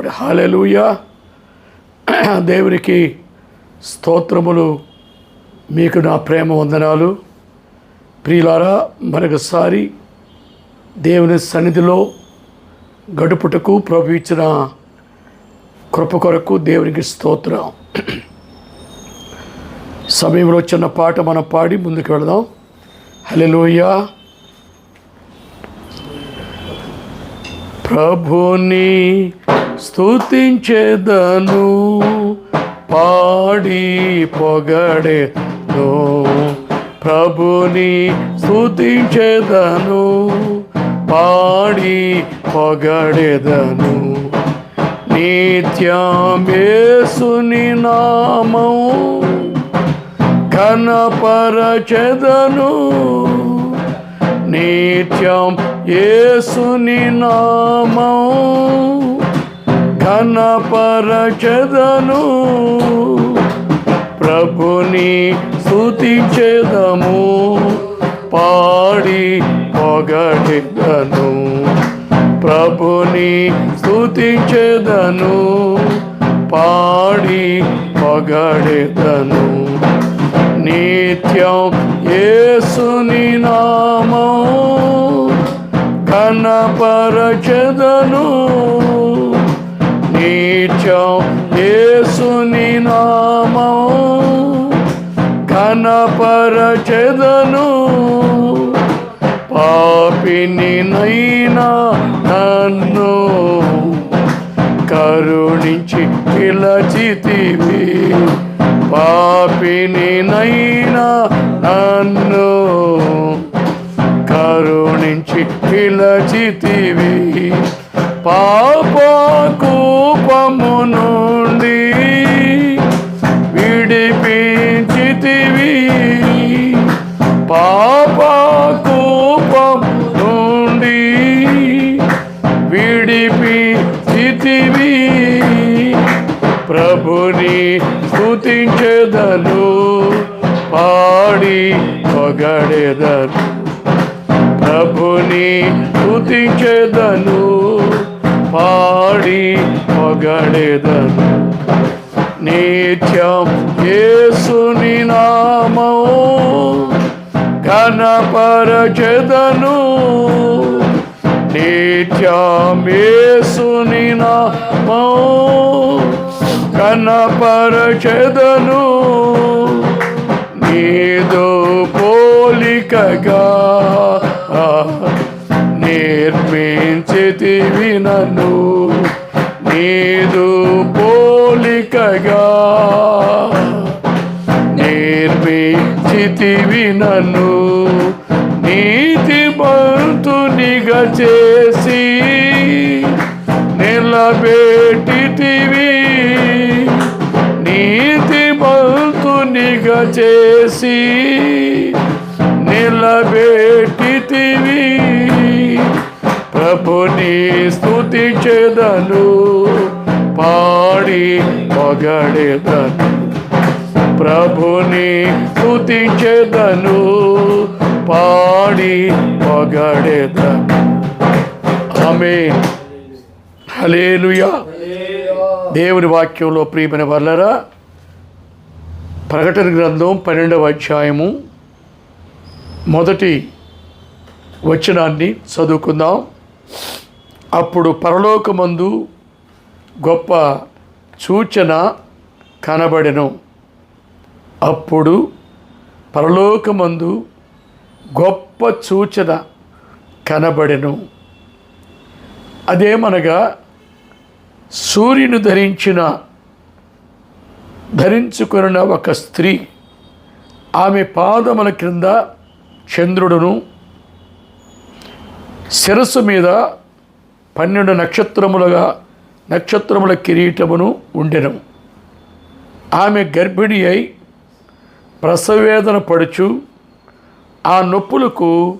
Hallelujah దేవునికి స్తోత్రములు. మీకు నా ప్రేమ వందనాలు. ప్రియులారా మరొకసారి దేవుని సన్నిధిలో గడుపుటకు ప్రభు ఇచ్చిన కృప కొరకు దేవునికి స్తోత్రం. సమయంలో చిన్న పాట మనం పాడి ముందుకు వెళదాం. హలెలుయా ప్రభుని స్థుతించేదను పాడి పొగడేను. ప్రభుని స్థుతించేదను పాడి పొగడేదను. నిత్యమేసుని నామం కనపరచెదను నిత్యం ఏసుని నామం ఘనపరచెదను. ప్రభుని స్తుతించెదము. పాడి పొగడెదను ప్రభుని స్తుతించెదను. పాడి పొగడిదను నిత్యం ఏసుని నామం కనపరచెదను నిత్యం యేసుని నామం కనపరచెదను పాపిని నైనా నన్ను కరుణించి పిలచితివి పాపిని నైనా నన్ను కరుణించి పిలచితివి పాప పాడేదను ప్రభుని స్తుతించెదను పాడి పొగడేదను. నిత్యం యేసుని నామం నిత్యం యేసుని నామం కనపరచెదను నీ పోలికగా నిర్మించితివి నన్ను నీదు పోలికగా నేర్పించితివి నన్ను నీతి బంతునిగా చేసి నిలబెట్టితివి. నీతి బంతునిగా చేసి నిలబెట్టితివి ప్రభుని స్తుతించెదను పాడి పొగడెదను. ప్రభుని స్తుతించెదను పాడి పొగడెదను. ఆమె హలేలుయా దేవుని వాక్యంలో ప్రియమైన వల్లరా ప్రకటన గ్రంథం పన్నెండవ అధ్యాయము. మొదటి వచనాన్ని చదువుకుందాం. అప్పుడు పరలోకమందు గొప్ప సూచన కనబడెను. అప్పుడు పరలోకమందు గొప్ప సూచన కనబడెను. అదేమనగా సూర్యుని ధరించిన ధరించుకున్న ఒక స్త్రీ ఆమె పాదముల క్రింద చంద్రుడును శిరస్సు మీద పన్నెండు నక్షత్రములుగా నక్షత్రముల కిరీటమును ఉండెను. ఆమె గర్భిణి అయి ప్రసవేదన పడుచు ఆ నొప్పులకు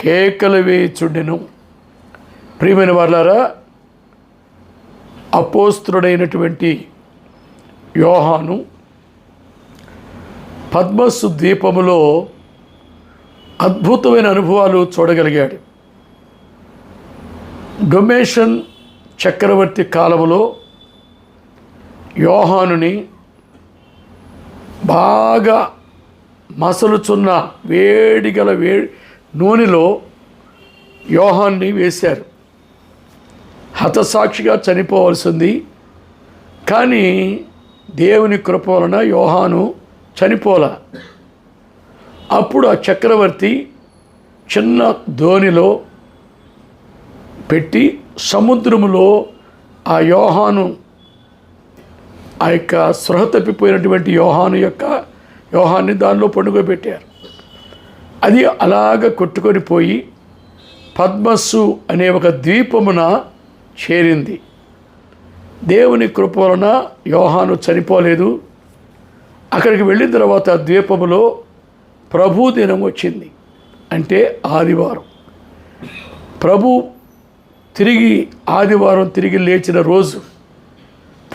కేకలు వేచుండెను ప్రియమైన వాళ్ళారా అపోస్త్రుడైనటువంటి యోహాను పద్మస్సు ద్వీపములో అద్భుతమైన అనుభవాలు చూడగలిగాడు. డొమేషన్ చక్రవర్తి కాలంలో యోహానుని బాగా మసలుచున్న వేడిగల వే నూనెలో యోహాన్ని వేశారు. హతసాక్షిగా చనిపోవాల్సింది. కానీ దేవుని కృప వలన యోహాను చనిపోల. అప్పుడు ఆ చక్రవర్తి చిన్న ధోనిలో పెట్టి సముద్రములో ఆ యోహాను ఆ యొక్క స్పృహ తప్పిపోయినటువంటి యోహాను యొక్క యోహాన్ని దానిలో పండుగ అది అలాగ కొట్టుకొని పోయి పద్మస్సు అనే ఒక ద్వీపమున చేరింది. దేవుని కృప వలన యోహాను చనిపోలేదు. అక్కడికి వెళ్ళిన తర్వాత ఆ ద్వీపములో ప్రభు దినం వచ్చింది అంటే ఆదివారం. ప్రభు తిరిగి ఆదివారం తిరిగి లేచిన రోజు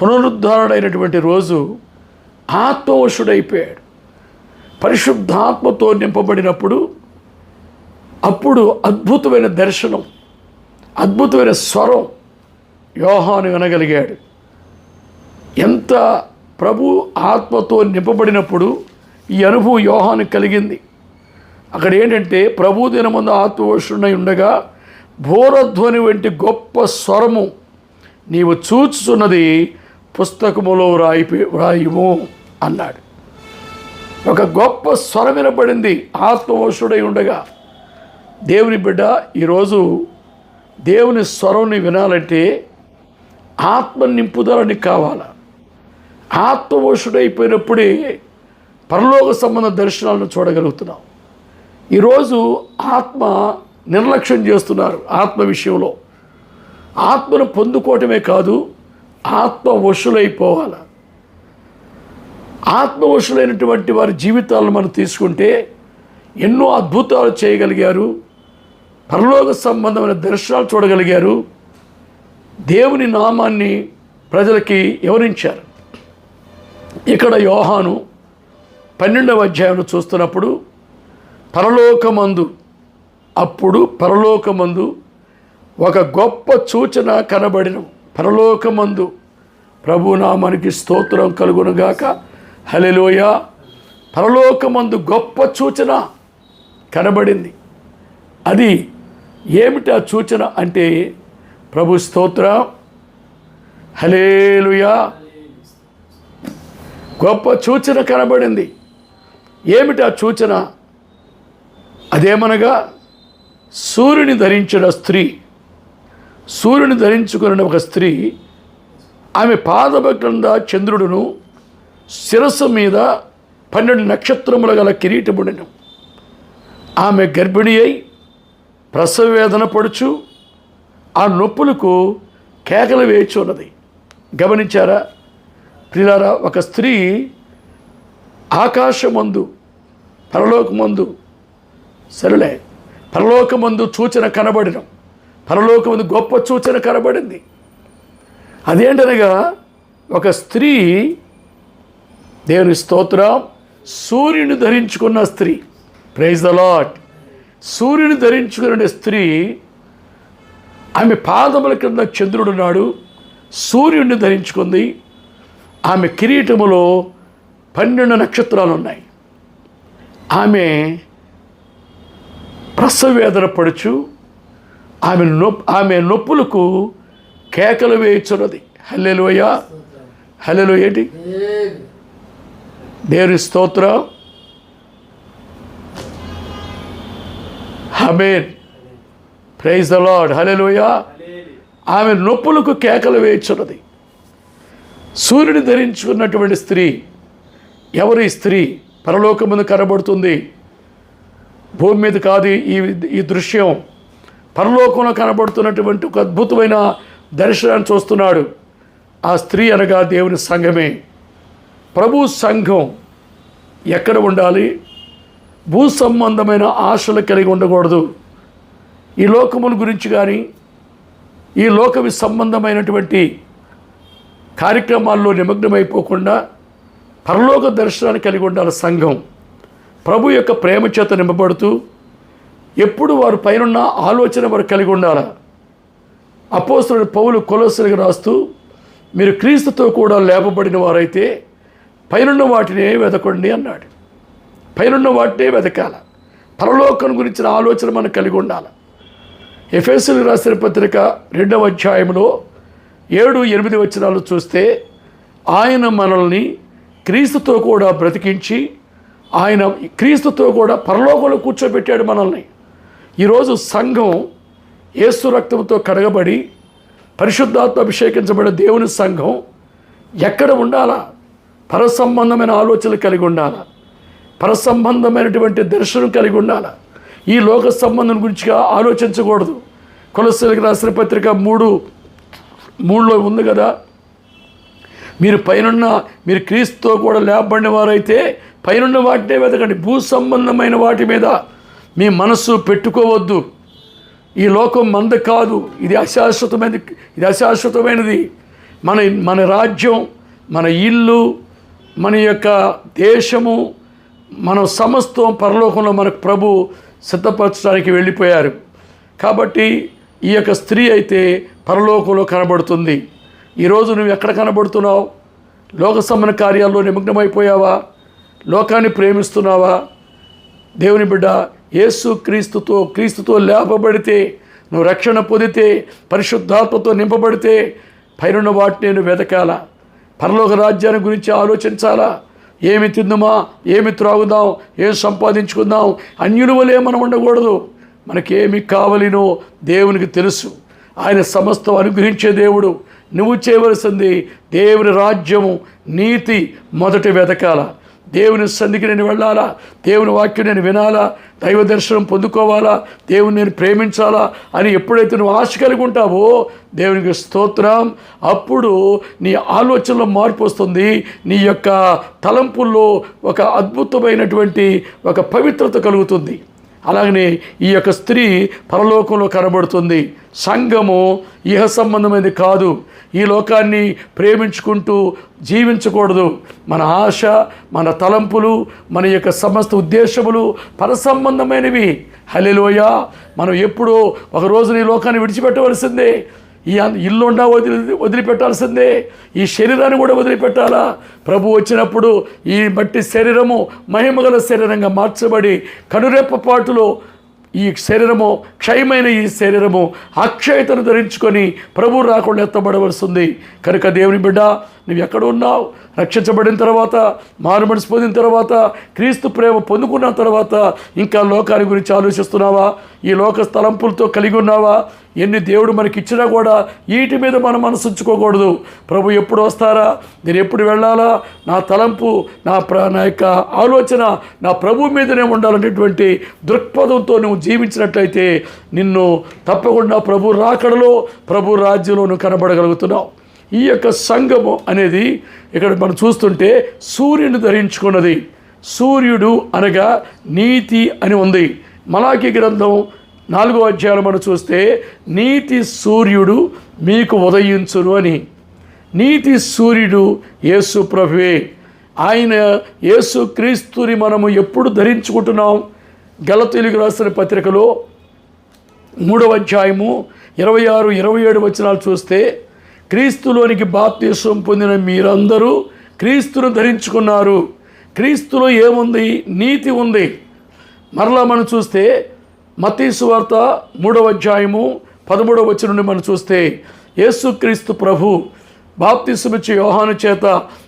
పునరుద్ధరణైనటువంటి రోజు ఆత్మవశుడైపోయాడు. పరిశుద్ధాత్మతో నింపబడినప్పుడు అప్పుడు అద్భుతమైన దర్శనం అద్భుతమైన స్వరం యోహాను వినగలిగాడు. ఎంత ప్రభు ఆత్మతో నింపబడినప్పుడు ఈ అనుభవం యోహాను కలిగింది. అక్కడ ఏంటంటే ప్రభు దినమందు ఆత్మవశుడై ఉండగా భోరధ్వని వంటి గొప్ప స్వరము నీవు చూచుచున్నది పుస్తకములో వ్రాయి వ్రాయుము అన్నాడు. ఒక గొప్ప స్వరం వినపడింది ఆత్మవశుడై ఉండగా దేవుని బిడ్డ ఈరోజు దేవుని స్వరంని వినాలంటే ఆత్మ నింపుదలని కావాలా? ఆత్మవశుడైపోయినప్పుడే పరలోక సంబంధ దర్శనాలను చూడగలుగుతున్నాం. ఈరోజు ఆత్మ నిర్లక్ష్యం చేస్తున్నారు ఆత్మ విషయంలో. ఆత్మను పొందుకోవటమే కాదు ఆత్మ వశులైపోవాలి. ఆత్మవశులైనటువంటి వారి జీవితాలను మనం తీసుకుంటే ఎన్నో అద్భుతాలు చేయగలిగారు పరలోక సంబంధమైన దర్శనాలు చూడగలిగారు దేవుని నామాన్ని ప్రజలకి వివరించారు. ఇక్కడ యోహాను పన్నెండవ అధ్యాయంలో చూస్తున్నప్పుడు పరలోకమందు అప్పుడు పరలోకమందు ఒక గొప్ప సూచన కనబడిన. పరలోకమందు ప్రభునామానికి స్తోత్రం కలుగునుగాక. హలెలోయ పరలోకమందు గొప్ప సూచన కనబడింది. అది ఏమిటి ఆ సూచన అంటే ప్రభు స్తోత్ర. హలేలుయా గొప్ప సూచన కనబడింది. ఏమిటి ఆ సూచన? అదేమనగా సూర్యుని ధరించిన స్త్రీ సూర్యుని ధరించుకున్న ఒక స్త్రీ ఆమె పాదభ క్రింద చంద్రుడును శిరస్సు మీద పన్నెండు నక్షత్రముల గల కిరీటముడిను ఆమె గర్భిణి అయి ప్రసవ వేదన పడుచు ఆ నొప్పులకు కేకలు వేచి ఉన్నది గమనించారా? ప్రిలారా ఒక స్త్రీ ఆకాశమందు పరలోకమందు సరేలే. పరలోకమందు సూచన కనబడిన పరలోకమందు గొప్ప సూచన కనబడింది. అదేంటనగా ఒక స్త్రీ దేవుని స్తోత్రం సూర్యుని ధరించుకున్న స్త్రీ ప్రైజ్ ద లాట్ సూర్యుని ధరించుకున్న స్త్రీ ఆమె పాదముల క్రింద చంద్రుడున్నాడు సూర్యుడిని ధరించుకుంది. ఆమె కిరీటములో పన్నెండు నక్షత్రాలు ఉన్నాయి ఆమె ప్రసవేదన పడుచు ఆమె నొప్పి ఆమె నొప్పులకు కేకలు వేయుచున్నది. హల్లెలోయ హల్లెలు ఏంటి? దేవుని స్తోత్రం. Amen praise the lord hallelujah. ఆమె నొప్పులకు కేకలు వేయించున్నది. సూర్యుని ధరించుకున్నటువంటి స్త్రీ ఎవరు ఈ స్త్రీ పరలోకమును కనబడుతుంది? భూమి మీద కాదు ఈ ఈ దృశ్యం. పరలోకంలో కనబడుతున్నటువంటి ఒక అద్భుతమైన దర్శనాన్ని చూస్తున్నాడు. ఆ స్త్రీ అనగా దేవుని సంఘమే. ప్రభు సంఘం ఎక్కడ ఉండాలి? భూ సంబంధమైన ఆశలు కలిగి ఉండకూడదు. ఈ లోకముల గురించి కానీ ఈ లోకవి సంబంధమైనటువంటి కార్యక్రమాల్లో నిమగ్నమైపోకుండా పరలోక దర్శనాన్ని కలిగి ఉండాలి సంఘం. ప్రభు యొక్క ప్రేమ చేత నింపబడుతూ ఎప్పుడు వారు పైనున్న ఆలోచన వారు కలిగి ఉండాలి. అపోస్తుడు పౌలు కొలసులకు రాస్తూ మీరు క్రీస్తుతో కూడా లేపబడిన వారైతే పైనున్న వాటినే వెతకండి అన్నాడు. పైనున్న వాటినే వెతకాల పరలోకం గురించిన ఆలోచన మనం కలిగి ఉండాలి. ఎఫ్ఎస్ఎల్ రాసిన పత్రిక రెండవ అధ్యాయంలో ఏడు ఎనిమిది వచనాలు చూస్తే ఆయన మనల్ని క్రీస్తుతో కూడా బ్రతికించి ఆయన క్రీస్తుతో కూడా పరలోకంలో కూర్చోబెట్టాడు మనల్ని. ఈరోజు సంఘం ఏసు రక్తంతో కడగబడి పరిశుద్ధాత్మ అభిషేకించబడిన దేవుని సంఘం ఎక్కడ ఉండాలా? పరసంబంధమైన ఆలోచనలు కలిగి ఉండాలా? పరసంబంధమైనటువంటి దర్శనం కలిగి ఉండాలా? ఈ లోక సంబంధం గురించిగా ఆలోచించకూడదు. కొలసలకు రాసిన పత్రిక మూడు మూడులో ఉంది కదా? మీరు పైనున్న మీరు క్రీస్తుతో కూడా లేపబడిన వారైతే పైనున్న వాటినే వెతకండి. భూ సంబంధమైన వాటి మీద మీ మనస్సు పెట్టుకోవద్దు. ఈ లోకం మంద కాదు. ఇది అశాశ్వతమైనది ఇది అశాశ్వతమైనది. మన మన రాజ్యం మన ఇల్లు మన యొక్క దేశము మన సమస్తం పరలోకంలో మనకు ప్రభు సిద్ధపరచడానికి వెళ్ళిపోయారు. కాబట్టి ఈ యొక్క స్త్రీ అయితే పరలోకంలో కనబడుతుంది. ఈరోజు నువ్వు ఎక్కడ కనబడుతున్నావు? లోక సంబంధ కార్యాల్లో నిమగ్నమైపోయావా? లోకాన్ని ప్రేమిస్తున్నావా? దేవుని బిడ్డ యేసు క్రీస్తుతో క్రీస్తుతో లేపబడితే నువ్వు రక్షణ పొందితే పరిశుద్ధాత్మతో నింపబడితే పైనున్న వాటిని నేను వెతకాల. పరలోక రాజ్యాన్ని గురించి ఆలోచించాలా? ఏమి తిందుమా? ఏమి త్రాగుదాం? ఏం సంపాదించుకుందాం? అన్యుల వలే మనం ఉండకూడదు. మనకేమి కావలినో దేవునికి తెలుసు. ఆయన సమస్తం అనుగ్రహించే దేవుడు. నువ్వు చేయవలసింది దేవుని రాజ్యము నీతి మొదటి వెతకాల దేవుని సన్నిధికి నేను వెళ్ళాలా? దేవుని వాక్యం నేను వినాలా? దైవ దర్శనం పొందుకోవాలా? దేవుని నేను ప్రేమించాలా? అని ఎప్పుడైతే నువ్వు ఆశ కలిగి ఉంటావో దేవునికి స్తోత్రం. అప్పుడు నీ ఆలోచనలో మార్పు వస్తుంది. నీ యొక్క తలంపుల్లో ఒక అద్భుతమైనటువంటి ఒక పవిత్రత కలుగుతుంది. అలాగనే ఈ యొక్క స్త్రీ పరలోకంలో కనబడుతుంది. సంఘము ఇహ సంబంధమైనది కాదు. ఈ లోకాన్ని ప్రేమించుకుంటూ జీవించకూడదు. మన ఆశ మన తలంపులు మన యొక్క సమస్త ఉద్దేశములు పరసంబంధమైనవి. హలిలోయ మనం ఎప్పుడూ ఒక రోజున ఈ లోకాన్ని విడిచిపెట్టవలసిందే. ఈ ఇల్లుండా వదిలి వదిలిపెట్టాల్సిందే. ఈ శరీరాన్ని కూడా వదిలిపెట్టాలా? ప్రభు వచ్చినప్పుడు ఈ మట్టి శరీరము మహిమగల శరీరంగా మార్చబడి కనురెప్పపాటులో ఈ శరీరము క్షయమైన ఈ శరీరము అక్షయతను ధరించుకొని ప్రభు రాకుండా ఎత్తబడవలసింది. కనుక దేవుని బిడ్డ నువ్వు ఎక్కడ ఉన్నావు రక్షించబడిన తర్వాత మారుమనిసి పొందిన తర్వాత క్రీస్తు ప్రేమ పొందుకున్న తర్వాత ఇంకా లోకాన్ని గురించి ఆలోచిస్తున్నావా? ఈ లోక స్థలంపులతో కలిగి ఉన్నావా? ఎన్ని దేవుడు మనకి ఇచ్చినా కూడా వీటి మీద మనం మనసు ఉంచుకోకూడదు. ప్రభు ఎప్పుడు వస్తారా? నేను ఎప్పుడు వెళ్ళాలా? నా తలంపు నా ప్ర నా యొక్క ఆలోచన నా ప్రభు మీదనే ఉండాలనేటువంటి దృక్పథంతో నువ్వు జీవించినట్లయితే నిన్ను తప్పకుండా ప్రభు రాకడలో ప్రభు రాజ్యంలో నువ్వు కనబడగలుగుతున్నావు. ఈ యొక్క సంఘము అనేది ఇక్కడ మనం చూస్తుంటే సూర్యుని ధరించుకున్నది. సూర్యుడు అనగా నీతి అని ఉంది. మలాకి గ్రంథం నాలుగో అధ్యాయం మనం చూస్తే నీతి సూర్యుడు మీకు ఉదయించును అని. నీతి సూర్యుడు యేసు ప్రభువే. ఆయన యేసు క్రీస్తుని మనము ఎప్పుడు ధరించుకుంటున్నాం? గలతీలకు రాసిన పత్రికలో మూడవ అధ్యాయము ఇరవై ఆరు ఇరవై ఏడు వచనాలు చూస్తే క్రీస్తులోనికి బాప్తీసం పొందిన మీరందరూ క్రీస్తును ధరించుకున్నారు. క్రీస్తులో ఏముంది? నీతి ఉంది. మరలా మనం చూస్తే మతీసు వార్త మూడవ అధ్యాయము పదమూడవ వచ్చి నుండి మనం చూస్తే యేసుక్రీస్తు ప్రభు బాప్తీసమిచ్చి యోహాను చేత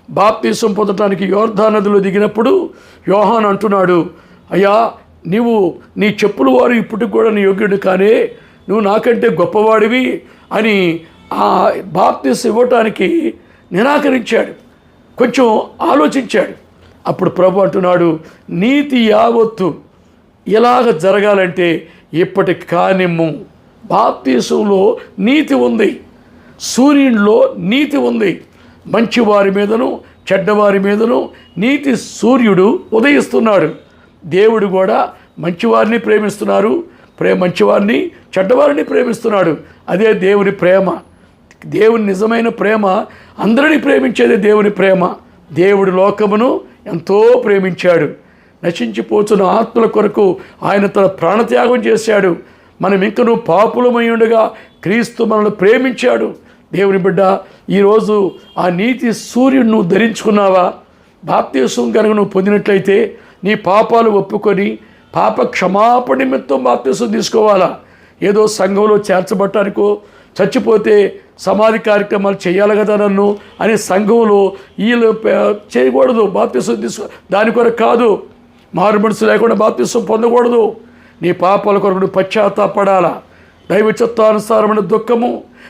బాప్తీసం పొందటానికి యోర్ధా నదిలో దిగినప్పుడు యోహాన్ అంటున్నాడు అయ్యా నీవు నీ చెప్పులు వారు ఇప్పటికి కూడా నీ యోగ్యుడు కానీ నువ్వు నాకంటే గొప్పవాడివి అని ఆ బాప్తీస్ ఇవ్వటానికి నిరాకరించాడు కొంచెం ఆలోచించాడు. అప్పుడు ప్రభు అంటున్నాడు నీతి యావత్తు ఇలాగ జరగాలంటే ఇప్పటి కానిమ్ము. బాప్తీసంలో నీతి ఉంది సూర్యునిలో నీతి ఉంది. మంచివారి మీదను చెడ్డవారి మీదను నీతి సూర్యుడు ఉదయిస్తున్నాడు. దేవుడు కూడా మంచివారిని ప్రేమిస్తున్నారు ప్రే మంచివారిని చెడ్డవారిని ప్రేమిస్తున్నాడు. అదే దేవుని ప్రేమ. దేవుని నిజమైన ప్రేమ అందరినీ ప్రేమించేదే దేవుని ప్రేమ. దేవుడి లోకమును ఎంతో ప్రేమించాడు. నశించిపోతున్న ఆత్మల కొరకు ఆయన తన ప్రాణత్యాగం చేశాడు. మనం ఇంకను పాపులమై ఉండగా క్రీస్తు మనల్ని ప్రేమించాడు. దేవుని బిడ్డ ఈరోజు ఆ నీతి సూర్యుడు నువ్వు ధరించుకున్నావా? బాప్తీసం కనుక నువ్వు పొందినట్లయితే నీ పాపాలు ఒప్పుకొని పాప క్షమాపణ నిమిత్తం బాప్తీసం తీసుకోవాలా? ఏదో సంఘంలో చేర్చబట్టానికో చచ్చిపోతే సమాధి కార్యక్రమాలు చేయాలి కదా నన్ను అనే సంఘంలో వీళ్ళు చేయకూడదు బాప్తిసం తీసుకో దాని కొరకు కాదు. మారు మనసు లేకుండా బాప్తిసం పొందకూడదు. నీ పాపాల కొరకు నువ్వు పశ్చాత్తాపడాలా? దైవ చిత్తానుసారమైన దుఃఖము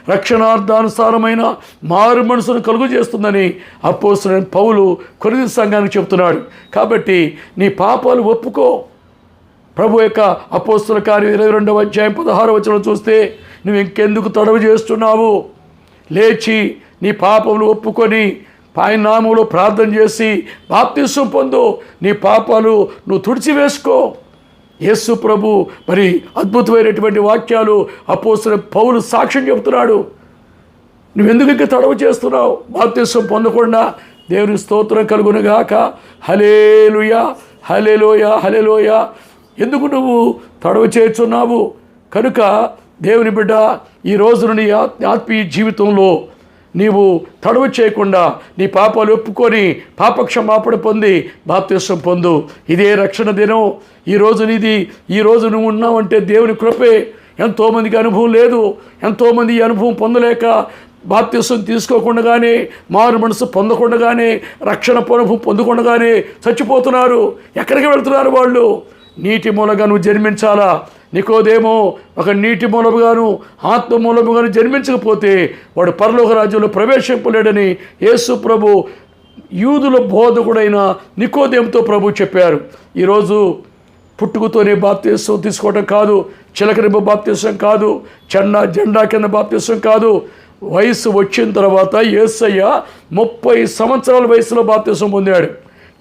రక్షణార్థానుసారమైన మారు మనసును కలుగు చేస్తుందని అపోసిన పౌలు కొరిది సంఘానికి చెప్తున్నాడు కాబట్టి నీ పాపాలు ఒప్పుకో. ప్రభు యొక్క అపోస్తుల కార్యం ఇరవై రెండవ అధ్యాయం పదహారు వచనం చూస్తే నువ్వు ఇంకెందుకు తడవు చేస్తున్నావు? లేచి నీ పాపములు ఒప్పుకొని ఆయన నామంలో ప్రార్థన చేసి బాప్తిస్వం పొందు. నీ పాపాలు నువ్వు తుడిచివేసుకో. యేసు ప్రభు మరి అద్భుతమైనటువంటి వాక్యాలు అపోస్తుల పౌలు సాక్ష్యం చెబుతున్నాడు. నువ్వెందుకు ఇంకా తడవు చేస్తున్నావు? బాప్తిస్వం పొందకుండా దేవుని స్తోత్రం కలుగునుగాక. హలేలుయా హలేలోయ హలేలోయ ఎందుకు నువ్వు తడవ చేర్చున్నావు కనుక దేవుని బిడ్డ ఈ రోజున నీ ఆత్మీయ జీవితంలో నీవు తడవ చేయకుండా నీ పాపాలు ఒప్పుకొని పాపక్షమాపణ పొంది బాప్తిస్వం పొందు. ఇదే రక్షణ దినం. ఈ నీది ఈ రోజు నువ్వు ఉన్నావంటే దేవుని కృపే. ఎంతోమందికి అనుభవం లేదు. ఎంతోమంది ఈ అనుభవం పొందలేక బాప్త్యసం తీసుకోకుండానే మారు మనసు పొందకుండానే రక్షణ అనుభవం పొందకుండానే చచ్చిపోతున్నారు. ఎక్కడికి వెళ్తున్నారు వాళ్ళు? నీటి మూలంగా నువ్వు జన్మించాలా? నీకోదేమో ఒక నీటి మూలముగాను ఆత్మ మూలముగాను జన్మించకపోతే వాడు పరలోక రాజ్యంలో ప్రవేశింపలేడని యేసు ప్రభు యూదుల బోధకుడైన నికోదేంతో ప్రభు చెప్పారు. ఈరోజు పుట్టుకతోనే బాప్తీసం తీసుకోవడం కాదు చిలకరింపు బాప్తీసం కాదు చెండా జెండా కింద బాప్తీసం కాదు. వయసు వచ్చిన తర్వాత ఏసయ్య ముప్పై సంవత్సరాల వయసులో బాప్తీసం పొందాడు.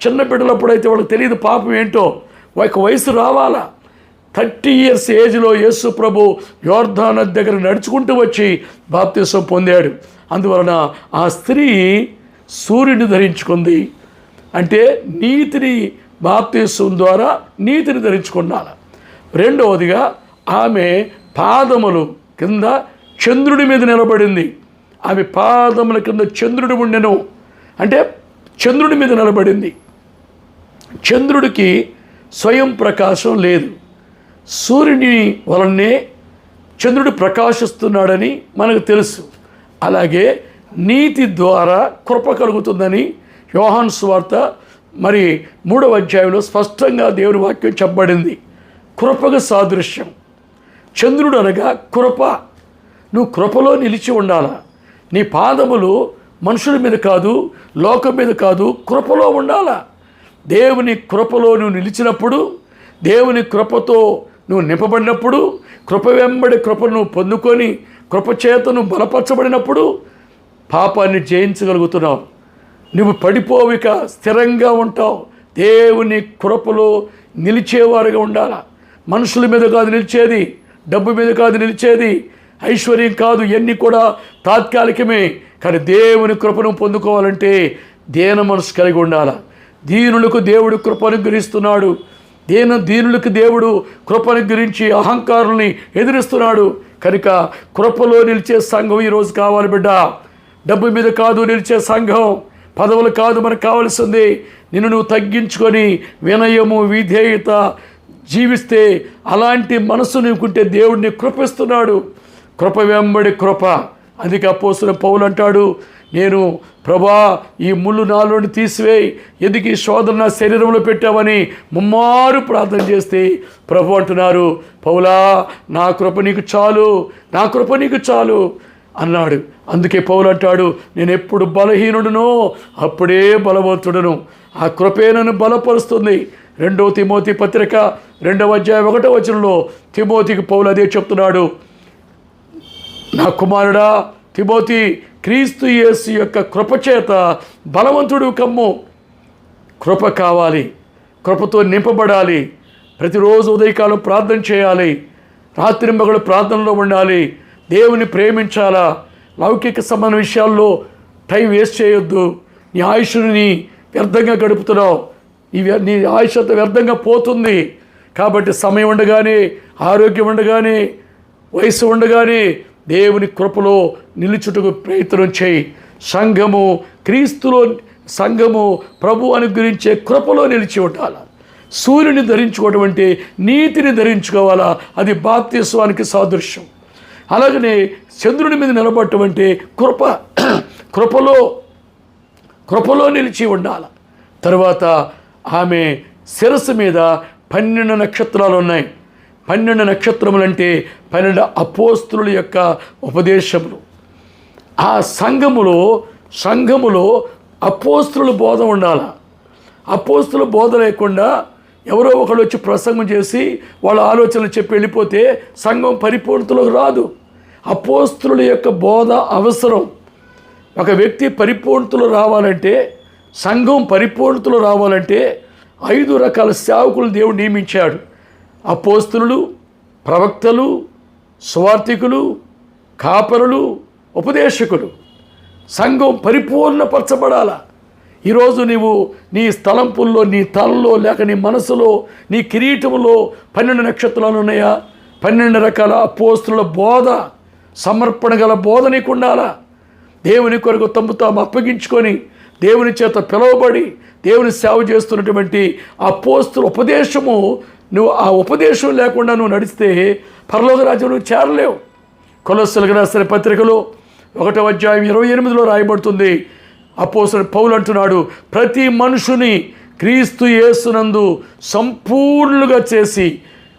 చిన్న బిడ్డలప్పుడైతే వాళ్ళకి తెలియదు పాపం ఏంటో. ఒక వయసు రావాలా? థర్టీ ఇయర్స్ ఏజ్లో యేసు ప్రభు యోర్ధాన దగ్గర నడుచుకుంటూ వచ్చి బాప్తీసం పొందాడు. అందువలన ఆ స్త్రీ సూర్యుని ధరించుకుంది. అంటే నీతిని బాప్తీసం ద్వారా నీతిని ధరించుకున్నాను రెండవదిగా ఆమె పాదములు కింద చంద్రుడి మీద నిలబడింది. ఆమె పాదముల కింద చంద్రుడు ఉండెను. అంటే చంద్రుడి మీద నిలబడింది. చంద్రుడికి స్వయం ప్రకాశం లేదు. సూర్యుని వలనే చంద్రుడు ప్రకాశిస్తున్నాడని మనకు తెలుసు. అలాగే నీతి ద్వారా కృప కలుగుతుందని యోహాన్ స్వార్త మరి మూడవ అధ్యాయంలో స్పష్టంగా దేవుని వాక్యం చెప్పబడింది. కృపకు సాదృశ్యం. చంద్రుడు అనగా కృప. నువ్వు కృపలో నిలిచి ఉండాలా? నీ పాదములు మనుషుల మీద కాదు లోకం మీద కాదు కృపలో ఉండాలా? దేవుని కృపలో నువ్వు నిలిచినప్పుడు దేవుని కృపతో నువ్వు నింపబడినప్పుడు కృప వెంబడి కృపను పొందుకొని కృప బలపరచబడినప్పుడు పాపాన్ని జయించగలుగుతున్నావు. నువ్వు పడిపోవిక స్థిరంగా ఉంటావు. దేవుని కృపలో నిలిచేవారుగా ఉండాలా? మనుషుల మీద కాదు నిలిచేది డబ్బు మీద కాదు నిలిచేది ఐశ్వర్యం కాదు ఇవన్నీ కూడా తాత్కాలికమే. కానీ దేవుని కృపను పొందుకోవాలంటే దేన మనసు కలిగి ఉండాలా? దీనులకు దేవుడు కృప అనుగ్రహిస్తున్నాడు దీన దీనులకు దేవుడు కృప గురించి అహంకారుల్ని ఎదిరిస్తున్నాడు. కనుక కృపలో నిలిచే సంఘం ఈరోజు కావాలి బిడ్డ. డబ్బు మీద కాదు నిలిచే సంఘం. పదవులు కాదు మనకు కావాల్సింది. నిన్ను నువ్వు తగ్గించుకొని వినయము విధేయత జీవిస్తే అలాంటి మనసు నీకుంటే దేవుడిని కృపిస్తున్నాడు. కృప వెంబడి కృప. అందుకే అపోసిన పౌలు అంటాడు నేను ప్రభా ఈ ముళ్ళు నాలోని తీసివేయి. ఎందుకు ఈ శోధన నా శరీరంలో పెట్టావని ముమ్మారు ప్రార్థన చేస్తే ప్రభు అంటున్నారు పౌలా నా కృప నీకు చాలు నా కృప నీకు చాలు అన్నాడు. అందుకే పౌలు అంటాడు నేను ఎప్పుడు బలహీనుడునో అప్పుడే బలవంతుడును. ఆ కృపే నన్ను బలపరుస్తుంది. రెండవ తిమోతి పత్రిక రెండవ అధ్యాయం ఒకటో వచనంలో తిమోతికి పౌలు అదే చెప్తున్నాడు నా కుమారుడా తిమోతి క్రీస్తు యేసు యొక్క కృపచేత బలవంతుడు కమ్ము. కృప కావాలి. కృపతో నింపబడాలి. ప్రతిరోజు ఉదయకాలం ప్రార్థన చేయాలి. రాత్రి మగలు ప్రార్థనలో ఉండాలి. దేవుని ప్రేమించాలా? లౌకిక సంబంధ విషయాల్లో టైం వేస్ట్ చేయొద్దు. నీ ఆయుష్ని వ్యర్థంగా గడుపుతున్నావు. ఈ నీ ఆయుష్ వ్యర్థంగా పోతుంది. కాబట్టి సమయం ఉండగానే ఆరోగ్యం ఉండగానే వయసు ఉండగానే దేవుని కృపలో నిలుచుటకు ప్రయత్నం చేయి. సంఘము క్రీస్తులో సంఘము ప్రభు అనుగ్రహించే కృపలో నిలిచి ఉండాలి? సూర్యుని ధరించుకోవటం అంటే నీతిని ధరించుకోవాలా? అది బాప్తిస్వానికి సాదృశ్యం. అలాగనే చంద్రుని మీద నిలబడటం అంటే కృప కృపలో కృపలో నిలిచి ఉండాలి? తర్వాత ఆమె శిరస్సు మీద పన్నెండు నక్షత్రాలు ఉన్నాయి. పన్నెండు నక్షత్రములంటే పన్నెండు అపోస్తుల యొక్క ఉపదేశములు. ఆ సంఘములో సంఘములో అపోస్తుల బోధ ఉండాల. అపోస్తుల బోధ లేకుండా ఎవరో ఒకళ్ళు వచ్చి ప్రసంగం చేసి వాళ్ళ ఆలోచనలు చెప్పి వెళ్ళిపోతే సంఘం పరిపూర్ణతలోకి రాదు. అపోస్తుల యొక్క బోధ అవసరం. ఒక వ్యక్తి పరిపూర్ణతలు రావాలంటే సంఘం పరిపూర్ణతలు రావాలంటే ఐదు రకాల సేవకులు దేవుడు నియమించాడు. అపోస్తులు ప్రవక్తలు స్వార్థికులు కాపరులు ఉపదేశకుడు. సంఘం పరిపూర్ణపరచబడాలా. ఈరోజు నీవు నీ స్థలంపుల్లో నీ తలలో లేక నీ మనసులో నీ కిరీటములో పన్నెండు నక్షత్రాలు ఉన్నాయా? పన్నెండు రకాల పోస్తుల బోధ సమర్పణ గల బోధ నీకు ఉండాలా దేవుని కొరకు తమ్ము తాము అప్పగించుకొని దేవుని చేత పిలువబడి దేవుని సేవ చేస్తున్నటువంటి ఆ పోస్తుల ఉపదేశము నువ్వు ఆ ఉపదేశం లేకుండా నువ్వు నడిస్తే పరలోక రాజ్యం నువ్వు చేరలేవు. కొలస్సులకు రాసిన పత్రికలో ఒకటో అధ్యాయం ఇరవై ఎనిమిదిలో రాయబడుతుంది. అపోసలు పౌలు అంటున్నాడు ప్రతి మనుషుని క్రీస్తు యేసునందు సంపూర్ణులుగా చేసి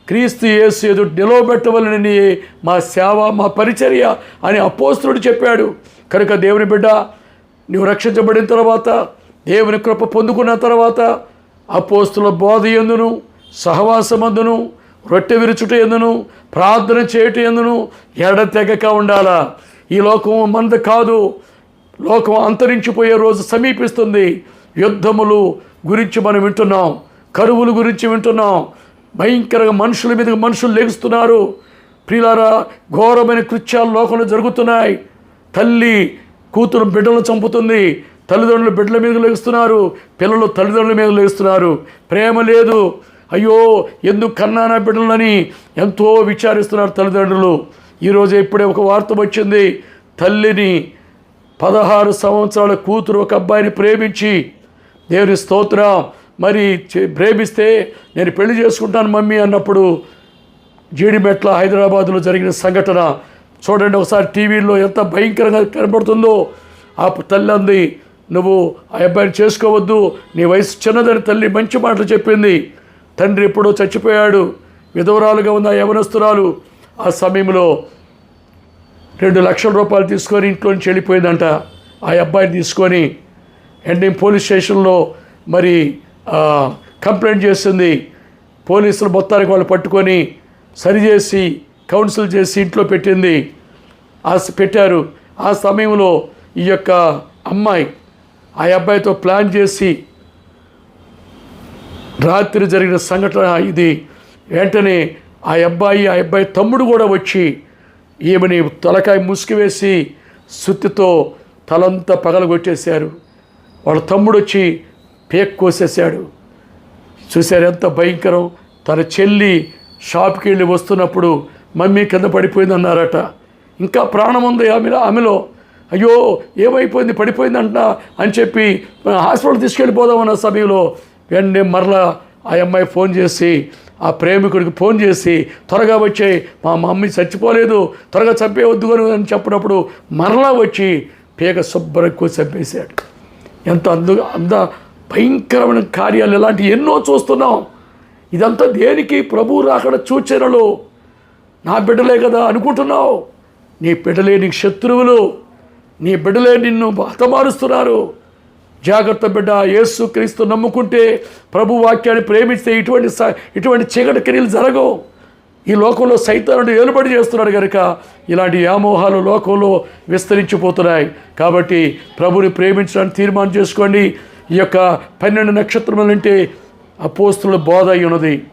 క్రీస్తు యేసు ఎదుటి నిలవబెట్టవలనని మా సేవ మా పరిచర్య అని అపోస్తుడు చెప్పాడు. కనుక దేవుని బిడ్డ నువ్వు రక్షించబడిన తర్వాత దేవుని కృప పొందుకున్న తర్వాత అపోస్తుల బోధ ఎందును సహవాసమందును రొట్టె విరుచుట ఎందును ప్రార్థన చేయుట ఎందును ఎడతెగక ఉండాలా? ఈ లోకం మంద కాదు. లోకం అంతరించిపోయే రోజు సమీపిస్తుంది. యుద్ధములు గురించి మనం వింటున్నాం. కరువుల గురించి వింటున్నాం. భయంకరంగా మనుషుల మీద మనుషులు లెగుస్తున్నారు. ప్రియులారా ఘోరమైన కృత్యాలు లోకంలో జరుగుతున్నాయి. తల్లి కూతురు బిడ్డలను చంపుతుంది. తల్లిదండ్రులు బిడ్డల మీద లెగుస్తున్నారు. పిల్లలు తల్లిదండ్రుల మీద లేస్తున్నారు ప్రేమ లేదు. అయ్యో ఎందుకు కన్నానా బిడ్డలని? ఎంతో విచారిస్తున్నారు తల్లిదండ్రులు. ఈరోజు ఇప్పుడే ఒక వార్త వచ్చింది. తల్లిని పదహారు సంవత్సరాల కూతురు ఒక అబ్బాయిని ప్రేమించి దేవుని స్తోత్రం మరి చే- ప్రేమిస్తే నేను పెళ్ళి చేసుకుంటాను మమ్మీ అన్నప్పుడు జీడిమెట్ల హైదరాబాద్లో జరిగిన సంఘటన. చూడండి ఒకసారి టీవీలో ఎంత భయంకరంగా కనబడుతుందో. ఆ తల్లి అంది నువ్వు ఆ అబ్బాయిని చేసుకోవద్దు నీ వయసు చిన్నదని తల్లి మంచి మాటలు చెప్పింది. తండ్రి ఎప్పుడో చచ్చిపోయాడు విధవరాలుగా ఉన్న యవనస్తురాలు. ఆ సమయంలో రెండు లక్షల రూపాయలు తీసుకొని ఇంట్లో నుంచి వెళ్ళిపోయిందంట. ఆ అబ్బాయిని తీసుకొని ఎండి పోలీస్ స్టేషన్లో మరి కంప్లైంట్ చేసింది. పోలీసులు మొత్తానికి వాళ్ళు పట్టుకొని సరిచేసి కౌన్సిల్ చేసి ఇంట్లో పెట్టింది. ఆ పెట్టారు. ఆ సమయంలో ఈ యొక్క అమ్మాయి ఆ అబ్బాయితో ప్లాన్ చేసి రాత్రి జరిగిన సంఘటన ఇది. వెంటనే ఆ అబ్బాయి ఆ అబ్బాయి తమ్ముడు కూడా వచ్చి ఈమెని తలకాయ ముసుగువేసి సుత్తితో తలంతా పగలగొట్టేశారు. వాళ్ళ తమ్ముడు వచ్చి పేక్ కోసేశాడు. చూశారు ఎంత భయంకరం? తన చెల్లి షాప్కి వెళ్ళి వస్తున్నప్పుడు మమ్మీ కింద పడిపోయింది అన్నారట ఇంకా ప్రాణం ఉంది ఆమెలో ఆమెలో. అయ్యో ఏమైపోయింది? పడిపోయిందంట అని చెప్పి హాస్పిటల్ తీసుకెళ్ళిపోదామన్న సమయంలో వెంటనే మరలా ఆ అమ్మాయి ఫోన్ చేసి ఆ ప్రేమికుడికి ఫోన్ చేసి త్వరగా వచ్చాయి మా మమ్మీ చచ్చిపోలేదు త్వరగా చంపేయవద్దు అని చెప్పినప్పుడు మరలా వచ్చి పీక శుభ్రంగా చంపేశాడు. ఎంత అందు అంద భయంకరమైన కార్యాలు ఇలాంటివి ఎన్నో చూస్తున్నాం. ఇదంతా దేనికి? ప్రభు రాకడ సూచనలు. నా బిడ్డలే కదా అనుకుంటున్నావు. నీ బిడ్డలే నీకు శత్రువులు. నీ బిడ్డలే నిన్ను హతమారుస్తున్నారు జాగ్రత్త బిడ్డ యేసు క్రీస్తు నమ్ముకుంటే ప్రభు వాక్యాన్ని ప్రేమిస్తే ఇటువంటి స- ఇటువంటి చీకటి క్రియలు జరగవు. ఈ లోకంలో సైతానుడు ఏలుబడి చేస్తున్నాడు కనుక ఇలాంటి వ్యామోహాలు లోకంలో విస్తరించిపోతున్నాయి. కాబట్టి ప్రభుని ప్రేమించడానికి తీర్మానం చేసుకోండి. ఈ యొక్క పన్నెండు నక్షత్రములు అంటే అపోస్తుల బోధ అయి ఉన్నది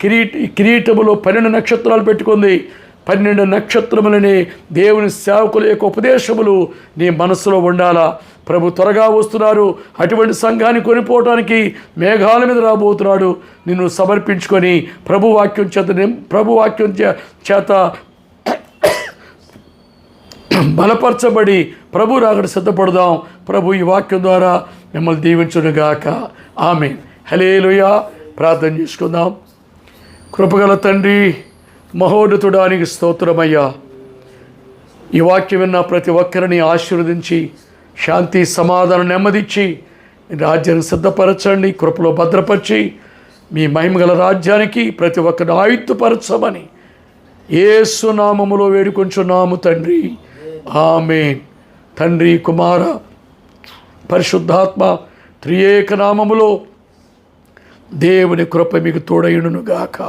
కిరీట కిరీటములో పన్నెండు నక్షత్రాలు పెట్టుకుంది. పన్నెండు నక్షత్రములని దేవుని సేవకుల యొక్క ఉపదేశములు నీ మనసులో ఉండాలా. ప్రభు త్వరగా వస్తున్నారు. అటువంటి సంఘాన్ని కొనిపోవటానికి మేఘాల మీద రాబోతున్నాడు. నిన్ను సమర్పించుకొని ప్రభు వాక్యం చేత ప్రభువాక్యం ప్రభు వాక్యం చే- చేత బలపరచబడి ప్రభు రాకడ సిద్ధపడదాం. ప్రభు ఈ వాక్యం ద్వారా మిమ్మల్ని దీవించునుగాక. ఆమె హలేలుయా ప్రార్థన చేసుకుందాం. కృపగల తండ్రి మహోన్నతుడానికి స్తోత్రమయ్యా. ఈ వాక్యం విన్న ప్రతి ఒక్కరిని ఆశీర్వదించి శాంతి సమాధానం నెమ్మదిచ్చి రాజ్యాన్ని సిద్ధపరచండి కృపలో భద్రపరిచి మీ మహిమగల రాజ్యానికి ప్రతి ఒక్కరిని ఆయుత్తుపరచమని ఏసునామములో వేడుకొంచున్నాము తండ్రి. ఆమె తండ్రి కుమార పరిశుద్ధాత్మ త్రియేక నామములో దేవుని కృప మీకు తోడయుడును గాక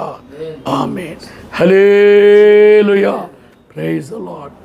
ఆమె హలేలుయా ప్రైజ్ లాడ్